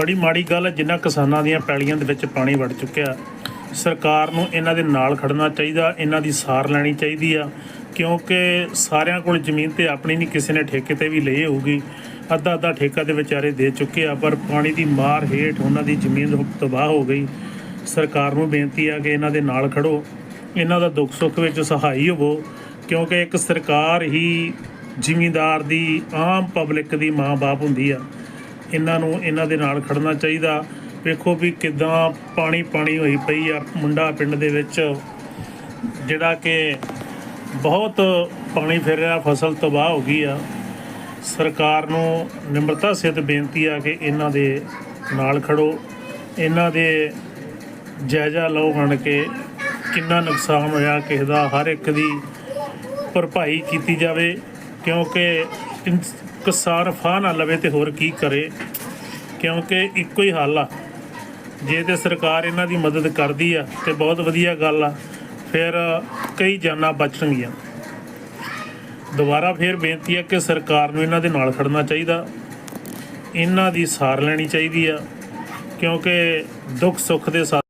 ਬੜੀ ਮਾੜੀ ਗੱਲ ਹੈ ਜਿਨ੍ਹਾਂ ਕਿਸਾਨਾਂ ਦੀਆਂ ਪੈਲੀਆਂ ਦੇ ਵਿੱਚ ਪਾਣੀ ਵੜ ਚੁੱਕਿਆ। ਸਰਕਾਰ ਨੂੰ ਇਹਨਾਂ ਦੇ ਨਾਲ ਖੜਨਾ ਚਾਹੀਦਾ, ਇਹਨਾਂ ਦੀ ਸਾਰ ਲੈਣੀ ਚਾਹੀਦੀ ਆ, ਕਿਉਂਕਿ ਸਾਰਿਆਂ ਕੋਲ ਜ਼ਮੀਨ ਤੇ ਆਪਣੀ ਨਹੀਂ, ਕਿਸੇ ਨੇ ਠੇਕੇ ਤੇ ਵੀ ਲਈ ਹੋਊਗੀ। ਅੱਧਾ ਅੱਧਾ ਠੇਕਾ ਦੇ ਵਿਚਾਰੇ ਦੇ ਚੁੱਕੇ ਆ, ਪਰ ਪਾਣੀ ਦੀ ਮਾਰ ਹੇਠ ਉਹਨਾਂ ਦੀ ਜ਼ਮੀਨ ਤਬਾਹ ਹੋ ਗਈ। ਸਰਕਾਰ ਨੂੰ ਬੇਨਤੀ ਆ ਕਿ ਇਹਨਾਂ ਦੇ ਨਾਲ ਖੜੋ। ਇਹਨਾਂ ਦਾ ਦੁੱਖ ਸੁੱਖ ਵਿੱਚ ਸਹਾਈ ਹੋਵੋ, ਕਿਉਂਕਿ ਇੱਕ ਸਰਕਾਰ ਹੀ ਜ਼ਿਮੀਂਦਾਰ ਦੀ ਆਮ ਪਬਲਿਕ ਦੀ ਮਾਂ-ਬਾਪ ਹੁੰਦੀ ਆ। ਇਹਨਾਂ ਨੂੰ ਇਹਨਾਂ ਦੇ ਨਾਲ ਖੜਨਾ ਚਾਹੀਦਾ। ਵੇਖੋ ਵੀ ਕਿਦਾਂ ਪਾਣੀ ਪਾਣੀ ਹੋਈ ਪਈ ਆ ਮੁੰਡਾ ਪਿੰਡ ਦੇ ਵਿੱਚ, ਜਿਹੜਾ ਕਿ ਬਹੁਤ ਪਾਣੀ ਫਿਰ ਰਿਹਾ, ਫਸਲ ਤਬਾਹ ਹੋ ਗਈ ਆ। ਸਰਕਾਰ ਨੂੰ ਨਿਮਰਤਾ ਸਹਿਤ ਬੇਨਤੀ ਆ ਕਿ ਇਹਨਾਂ ਦੇ ਨਾਲ ਖੜੋ। ਇਹਨਾਂ ਦੇ ਜਾਇਜ਼ਾ ਲਓ ਬਣ ਕੇ ਕਿੰਨਾ ਨੁਕਸਾਨ ਹੋਇਆ, ਕਿਸੇ ਦਾ ਹਰ ਇੱਕ ਦੀ ਭਰਪਾਈ ਕੀਤੀ ਜਾਵੇ, ਕਿਉਂਕਿ ਕਿਸਾਨ ਫਾਹ ਨਾ ਲਵੇ ਤੇ ਹੋਰ ਕੀ ਕਰੇ? ਕਿਉਂਕਿ ਇੱਕੋ ਹੀ ਹੱਲ ਆ। ਜੇ ਤੇ ਸਰਕਾਰ ਇਹਨਾਂ ਦੀ ਮਦਦ ਕਰਦੀ ਆ ਤੇ ਬਹੁਤ ਵਧੀਆ ਗੱਲ ਆ, ਫਿਰ ਕਈ ਜਾਨਾਂ ਬਚਣਗੀਆਂ। ਦੁਬਾਰਾ ਫਿਰ ਬੇਨਤੀ ਹੈ ਕਿ ਸਰਕਾਰ ਨੂੰ ਇਹਨਾਂ ਦੇ ਨਾਲ ਖੜਨਾ ਚਾਹੀਦਾ। ਇਹਨਾਂ ਦੀ ਸਾਰ ਲੈਣੀ ਚਾਹੀਦੀ ਆ, ਕਿਉਂਕਿ ਦੁੱਖ ਸੁੱਖ ਦੇ ਸਾਥ